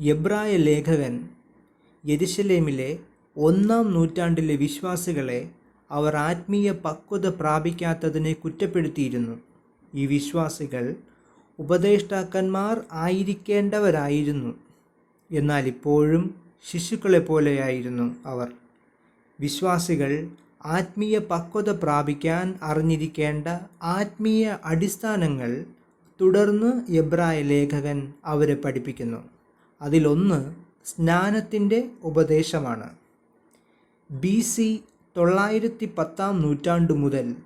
എബ്രായ ലേഖകൻ യെരുശലേമിലെ ഒന്നാം നൂറ്റാണ്ടിലെ വിശ്വാസികളെ അവർ ആത്മീയ പക്വത പ്രാപിക്കാത്തതിനെ കുറ്റപ്പെടുത്തിയിരുന്നു. ഈ വിശ്വാസികൾ ഉപദേഷ്ടാക്കന്മാർ ആയിരിക്കേണ്ടവരായിരുന്നു. എന്നാൽ ഇപ്പോഴും ശിശുക്കളെ പോലെയായിരുന്നു അവർ. വിശ്വാസികൾ ആത്മീയ പക്വത പ്രാപിക്കാൻ അറിഞ്ഞിരിക്കേണ്ട ആത്മീയ അടിസ്ഥാനങ്ങൾ തുടർന്ന് എബ്രായ ലേഖകൻ അവരെ പഠിപ്പിക്കുന്നു. അതിലൊന്ന് സ്നാനത്തിന്റെ ഉപദേശമാണ്. ബി സി തൊള്ളായിരത്തി പത്താം നൂറ്റാണ്ട് മുതൽ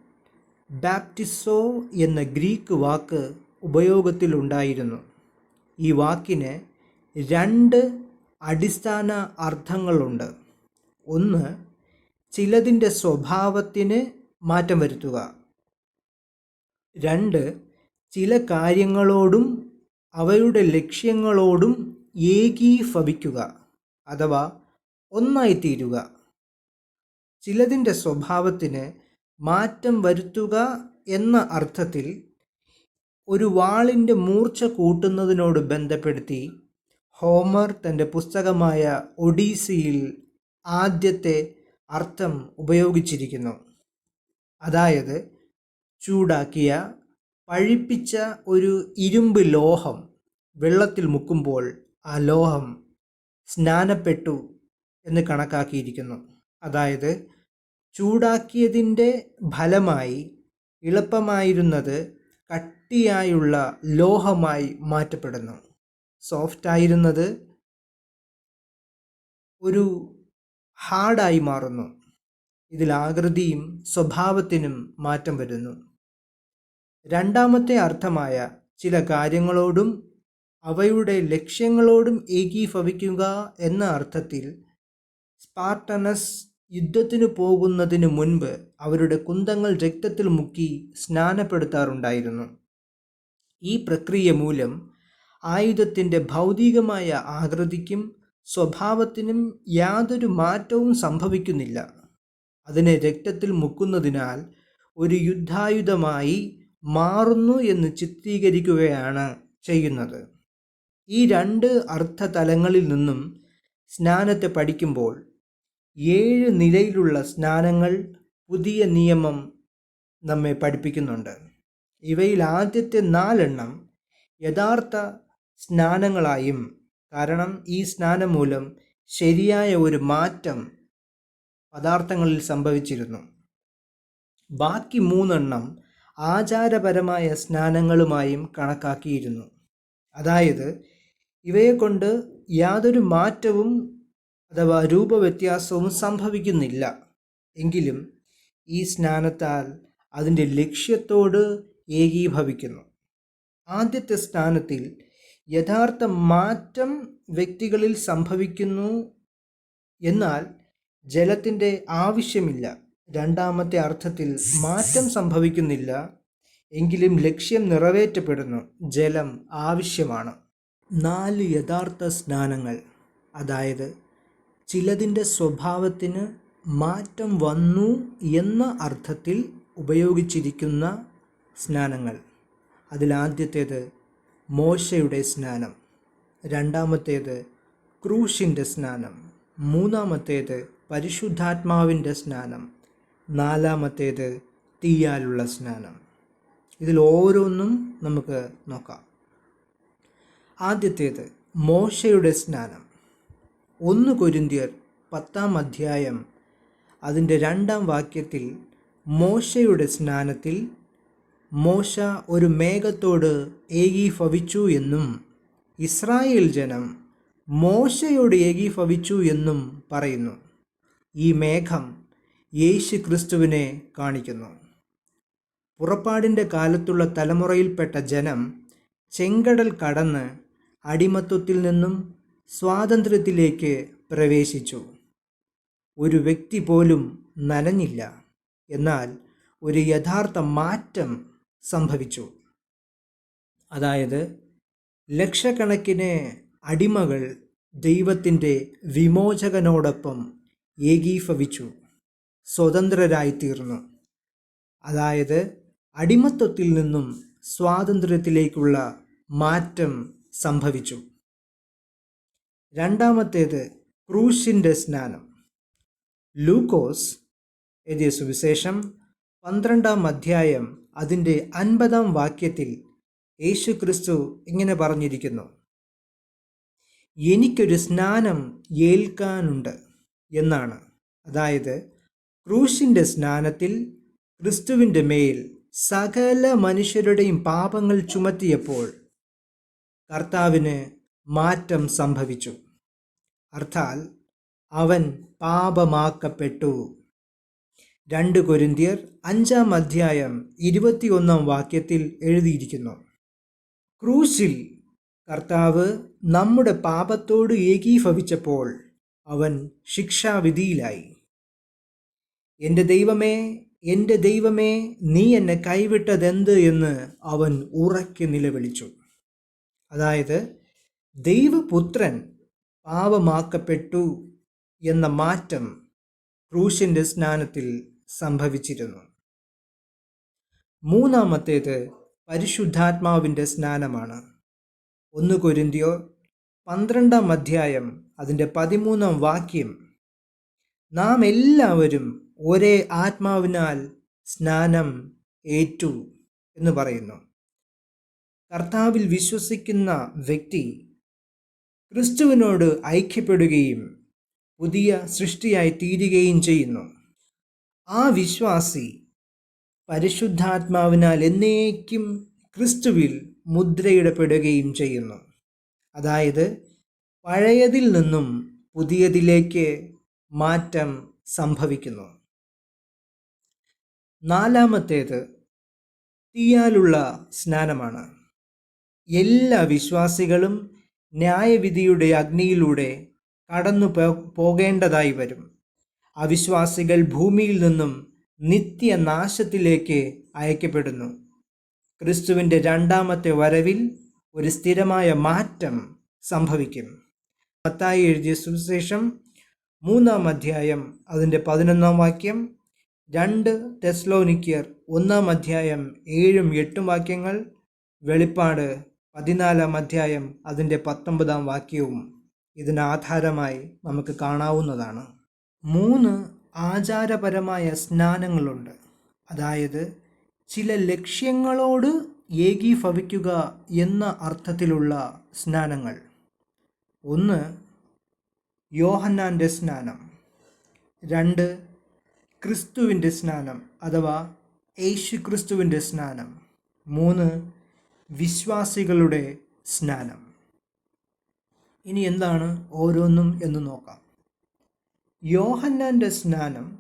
ബാപ്റ്റിസോ എന്ന ഗ്രീക്ക് വാക്ക് ഉപയോഗത്തിലുണ്ടായിരുന്നു. ഈ വാക്കിന് രണ്ട് അടിസ്ഥാന അർത്ഥങ്ങളുണ്ട്. ഒന്ന് ചിലതിന്റെ സ്വഭാവത്തിന് മാറ്റം വരുത്തുക. രണ്ട് ചില കാര്യങ്ങളോടും അവയുടെ ലക്ഷ്യങ്ങളോടും ഏകീഭവിക്കുക അഥവാ ഒന്നായിത്തീരുക. ചിലതിന്റെ സ്വഭാവത്തിന് മാറ്റം വരുത്തുക എന്ന അർത്ഥത്തിൽ ഒരു വാളിന്റെ മൂർച്ച കൂട്ടുന്നതിനോട് ബന്ധപ്പെടുത്തി ഹോമർ തന്റെ പുസ്തകമായ ഒഡീസിയിൽ ആദ്യത്തെ അർത്ഥം ഉപയോഗിച്ചിരിക്കുന്നു. അതായത് ചൂടാക്കിയ പഴിപ്പിച്ച ഒരു ഇരുമ്പ് ലോഹം വെള്ളത്തിൽ മുക്കുമ്പോൾ ആ ലോഹം സ്നാനപ്പെട്ടു എന്ന് കണക്കാക്കിയിരിക്കുന്നു. അതായത് ചൂടാക്കിയതിന്റെ ഫലമായി എളുപ്പമായിരുന്നത് കട്ടിയായുള്ള ലോഹമായി മാറ്റപ്പെടുന്നു. സോഫ്റ്റായിരുന്നത് ഒരു ഹാർഡായി മാറുന്നു. ഇതിൽ ആകൃതിയും സ്വഭാവത്തിനും മാറ്റം വരുന്നു. രണ്ടാമത്തെ അർത്ഥമായ ചില കാര്യങ്ങളോടും അവയുടെ ലക്ഷ്യങ്ങളോടും ഏകീഭവിക്കുക എന്ന അർത്ഥത്തിൽ സ്പാർട്ടനസ് യുദ്ധത്തിന് പോകുന്നതിന് മുൻപ് അവരുടെ കുന്തങ്ങൾ രക്തത്തിൽ മുക്കി സ്നാനപ്പെടുത്താറുണ്ടായിരുന്നു. ഈ പ്രക്രിയ മൂലം ആയുധത്തിന്റെ ഭൗതികമായ ആകൃതിക്കും സ്വഭാവത്തിനും യാതൊരു മാറ്റവും സംഭവിക്കുന്നില്ല. അതിനെ രക്തത്തിൽ മുക്കുന്നതിനാൽ ഒരു യുദ്ധായുധമായി മാറുന്നു എന്ന് ചിത്രീകരിക്കുകയാണ് ചെയ്യുന്നത്. ഈ രണ്ട് അർത്ഥതലങ്ങളിൽ നിന്നും സ്നാനത്തെ പഠിക്കുമ്പോൾ ഏഴ് നിലയിലുള്ള സ്നാനങ്ങൾ പുതിയ നിയമം നമ്മെ പഠിപ്പിക്കുന്നുണ്ട്. ഇവയിൽ ആദ്യത്തെ നാലെണ്ണം യഥാർത്ഥ സ്നാനങ്ങളായും കാരണം ഈ സ്നാനം മൂലം ശരിയായ ഒരു മാറ്റം പദാർത്ഥങ്ങളിൽ സംഭവിച്ചിരുന്നു. ബാക്കി മൂന്നെണ്ണം ആചാരപരമായ സ്നാനങ്ങളുമായും കണക്കാക്കിയിരുന്നു. അതായത് ഇവയെ കൊണ്ട് യാതൊരു മാറ്റവും അഥവാ രൂപവ്യത്യാസവും സംഭവിക്കുന്നില്ല. എങ്കിലും ഈ സ്നാനത്താൽ അതിന്റെ ലക്ഷ്യത്തോട് ഏകീഭവിക്കുന്നു. ആദ്യത്തെ സ്നാനത്തിൽ യഥാർത്ഥ മാറ്റം വ്യക്തികളിൽ സംഭവിക്കുന്നു എന്നാൽ ജലത്തിന്റെ ആവശ്യമില്ല. രണ്ടാമത്തെ അർത്ഥത്തിൽ മാറ്റം സംഭവിക്കുന്നില്ല. എങ്കിലും ലക്ഷ്യം നിറവേറ്റപ്പെടുന്നു. ജലം ആവശ്യമാണ്. നാല് യഥാർത്ഥ സ്നാനങ്ങൾ. അതായത് ചിലതിന്റെ സ്വഭാവത്തിന് മാറ്റം വന്നു എന്ന അർത്ഥത്തിൽ ഉപയോഗിച്ചിരിക്കുന്ന സ്നാനങ്ങൾ. അതിലാദ്യത്തേത് മോശയുടെ സ്നാനം. രണ്ടാമത്തേത് ക്രൂശിന്റെ സ്നാനം. മൂന്നാമത്തേത് പരിശുദ്ധാത്മാവിന്റെ സ്നാനം. നാലാമത്തേത് തീയാലുള്ള സ്നാനം. ഇതിൽ ഓരോന്നും നമുക്ക് നോക്കാം. ആദ്യത്തേത് മോശയുടെ സ്നാനം. ഒന്ന് കൊരിന്തിയർ പത്താം അധ്യായം. അതിന്റെ രണ്ടാം വാക്യത്തിൽ മോശയുടെ സ്നാനത്തിൽ മോശ ഒരു മേഘത്തോട് ഏകീഭവിച്ചു എന്നും ഇസ്രായേൽ ജനം മോശയോട് ഏകീഭവിച്ചു എന്നും പറയുന്നു. ഈ മേഘം യേശു ക്രിസ്തുവിനെ കാണിക്കുന്നു. പുറപ്പാടിന്റെ കാലത്തുള്ള തലമുറയിൽപ്പെട്ട ജനം ചെങ്കടൽ കടന്ന് അടിമത്വത്തിൽ നിന്നും സ്വാതന്ത്ര്യത്തിലേക്ക് പ്രവേശിച്ചു. ഒരു വ്യക്തി പോലും നനഞ്ഞില്ല. എന്നാൽ ഒരു യഥാർത്ഥ മാറ്റം സംഭവിച്ചു. അതായത് ലക്ഷക്കണക്കിന് അടിമകൾ ദൈവത്തിന്റെ വിമോചകനോടൊപ്പം ഏകീഭവിച്ചു സ്വതന്ത്രരായിത്തീർന്നു. അതായത് അടിമത്വത്തിൽ നിന്നും സ്വാതന്ത്ര്യത്തിലേക്കുള്ള മാറ്റം സംഭവിച്ചു. രണ്ടാമത്തേത് ക്രൂശിന്റെ സ്നാനം. ലൂക്കോസ് എഴുതിയ സുവിശേഷം പന്ത്രണ്ടാം അധ്യായം അതിന്റെ അൻപതാം വാക്യത്തിൽ യേശു ക്രിസ്തു ഇങ്ങനെ പറഞ്ഞിരിക്കുന്നു എനിക്കൊരു സ്നാനം ഏൽക്കാനുണ്ട് എന്നാണ്. അതായത് ക്രൂശിന്റെ സ്നാനത്തിൽ ക്രിസ്തുവിന്റെ മേൽ സകല മനുഷ്യരുടെയും പാപങ്ങൾ ചുമത്തിയപ്പോൾ കർത്താവിന് മാറ്റം സംഭവിച്ചു. അർത്ഥാൽ അവൻ പാപമാക്കപ്പെട്ടു. രണ്ട് കൊരിന്തിയർ അഞ്ചാം അധ്യായം ഇരുപത്തിയൊന്നാം വാക്യത്തിൽ എഴുതിയിരിക്കുന്നു. ക്രൂശിൽ കർത്താവ് നമ്മുടെ പാപത്തോട് ഏകീഭവിച്ചപ്പോൾ അവൻ ശിക്ഷാവിധിയിലായി. എന്റെ ദൈവമേ എന്റെ ദൈവമേ നീ എന്നെ കൈവിട്ടതെന്ത്? എന്ന് അവൻ ഉറക്കെ നിലവിളിച്ചു. അതായത് ദൈവപുത്രൻ പാപമാക്കപ്പെട്ടു എന്ന മാറ്റം ക്രൂശിന്റെ സ്നാനത്തിൽ സംഭവിച്ചിരുന്നു. മൂന്നാമത്തേത് പരിശുദ്ധാത്മാവിന്റെ സ്നാനമാണ്. ഒന്ന് കൊരിന്തിയോ പന്ത്രണ്ടാം അധ്യായം അതിന്റെ പതിമൂന്നാം വാക്യം. നാം എല്ലാവരും ഒരേ ആത്മാവിനാൽ സ്നാനം ഏറ്റു എന്ന് പറയുന്നു. കർത്താവിൽ വിശ്വസിക്കുന്ന വ്യക്തി ക്രിസ്തുവിനോട് ഐക്യപ്പെടുകയും പുതിയ സൃഷ്ടിയായി തീരുകയും ചെയ്യുന്നു. ആ വിശ്വാസി പരിശുദ്ധാത്മാവിനാൽ എന്നേക്കും ക്രിസ്തുവിൽ മുദ്രയിടപ്പെടുകയും ചെയ്യുന്നു. അതായത് പഴയതിൽ നിന്നും പുതിയതിലേക്ക് മാറ്റം സംഭവിക്കുന്നു. നാലാമത്തേത് തീയാലുള്ള സ്നാനമാണ്. എല്ലാ വിശ്വാസികളും ന്യായവിധിയുടെ അഗ്നിയിലൂടെ കടന്നു പോകേണ്ടതായി വരും. അവിശ്വാസികൾ ഭൂമിയിൽ നിന്നും നിത്യനാശത്തിലേക്ക് അയക്കപ്പെടുന്നു. ക്രിസ്തുവിന്റെ രണ്ടാമത്തെ വരവിൽ ഒരു സ്ഥിരമായ മാറ്റം സംഭവിക്കും. പത്തായി എഴുതിയ സുവിശേഷം മൂന്നാം അധ്യായം അതിന്റെ പതിനൊന്നാം വാക്യം രണ്ട് ടെസ്ലോനിക്കിയർ ഒന്നാം അധ്യായം ഏഴും എട്ടും വാക്യങ്ങൾ വെളിപ്പാട് പതിനാലാം അധ്യായം അതിന്റെ പത്തൊമ്പതാം വാക്യവും ഇതിനാധാരമായി നമുക്ക് കാണാവുന്നതാണ്. മൂന്ന് ആചാരപരമായ സ്നാനങ്ങളുണ്ട്. അതായത് ചില ലക്ഷ്യങ്ങളോട് ഏകീഭവിക്കുക എന്ന അർത്ഥത്തിലുള്ള സ്നാനങ്ങൾ. ഒന്ന് യോഹന്നാന്റെ സ്നാനം. രണ്ട് ക്രിസ്തുവിന്റെ സ്നാനം അഥവാ യേശു ക്രിസ്തുവിന്റെ സ്നാനം. മൂന്ന് വിശ്വാസികളുടെ സ്നാനം. ഇനി എന്താണ് ഓരോന്നും എന്ന് നോക്കാം. യോഹന്നാന്റെ സ്നാനം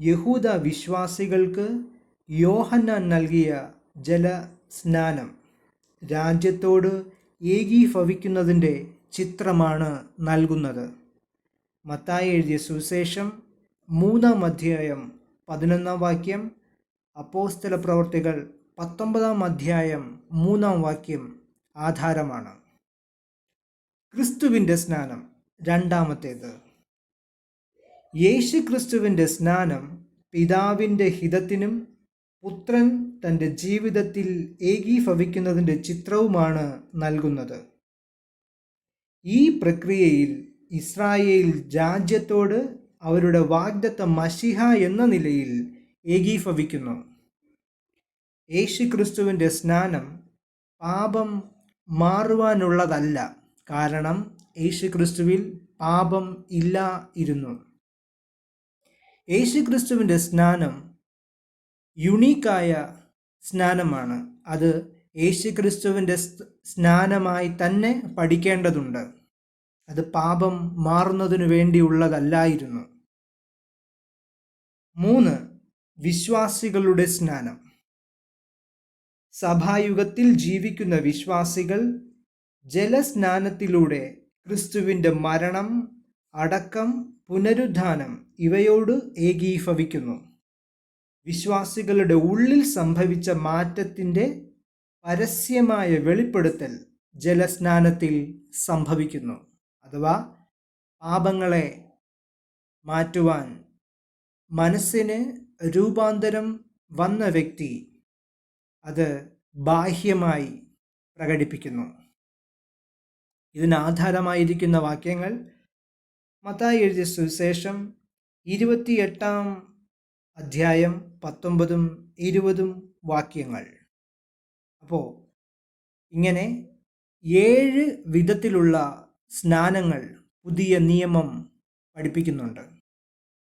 യഹൂദ വിശ്വാസികൾക്ക് യോഹന്നാൻ നൽകിയ ജല സ്നാനം രാജ്യത്തോട് ഏകീഭവിക്കുന്നതിന്റെ ചിത്രമാണ് നൽകുന്നത്. മത്തായി എഴുതിയ സുവിശേഷം മൂന്നാം അധ്യായം പതിനൊന്നാം വാക്യം അപ്പോസ്തല പ്രവർത്തികൾ പത്തൊമ്പതാം അധ്യായം മൂന്നാം വാക്യം ആധാരമാണ്. ക്രിസ്തുവിന്റെ സ്നാനം രണ്ടാമത്തേത്. യേശു ക്രിസ്തുവിന്റെ സ്നാനം പിതാവിന്റെ ഹിതത്തിനും പുത്രൻ തന്റെ ജീവിതത്തിൽ ഏകീഭവിക്കുന്നതിന്റെ ചിത്രവുമാണ് നൽകുന്നത്. ഈ പ്രക്രിയയിൽ ഇസ്രായേൽ രാജ്യത്തോട് അവരുടെ വാഗ്ദത്ത മഷിഹ എന്ന നിലയിൽ ഏകീഭവിക്കുന്നു. യേശു ക്രിസ്തുവിന്റെ സ്നാനം പാപം മാറുവാനുള്ളതല്ല. കാരണം യേശു ക്രിസ്തുവിൽ പാപം ഇല്ല ഇരുന്നു യേശു ക്രിസ്തുവിന്റെ സ്നാനം യുണീക്കായ സ്നാനമാണ്. അത് യേശു ക്രിസ്തുവിന്റെ സ്നാനമായി തന്നെ പഠിക്കേണ്ടതുണ്ട്. അത് പാപം മാറുന്നതിനു വേണ്ടിയുള്ളതല്ലായിരുന്നു. മൂന്ന് വിശ്വാസികളുടെ സ്നാനം. സഭായുഗത്തിൽ ജീവിക്കുന്ന വിശ്വാസികൾ ജലസ്നാനത്തിലൂടെ ക്രിസ്തുവിന്റെ മരണം അടക്കം പുനരുദ്ധാനം ഇവയോട് ഏകീഭവിക്കുന്നു. വിശ്വാസികളുടെ ഉള്ളിൽ സംഭവിച്ച മാറ്റത്തിന്റെ പരസ്യമായ വെളിപ്പെടുത്തൽ ജലസ്നാനത്തിൽ സംഭവിക്കുന്നു. അഥവാ പാപങ്ങളെ മാറ്റുവാൻ മനസ്സിന് രൂപാന്തരം വന്ന വ്യക്തി അത് ബാഹ്യമായി പ്രകടിപ്പിക്കുന്നു. ഇതിനാധാരമായിരിക്കുന്ന വാക്യങ്ങൾ മത്തായി എഴുതിയ സുവിശേഷം ഇരുപത്തിയെട്ടാം അധ്യായം പത്തൊമ്പതും ഇരുപതും വാക്യങ്ങൾ. അപ്പോൾ ഇങ്ങനെ ഏഴ് വിധത്തിലുള്ള സ്നാനങ്ങൾ പുതിയ നിയമം പഠിപ്പിക്കുന്നുണ്ട്.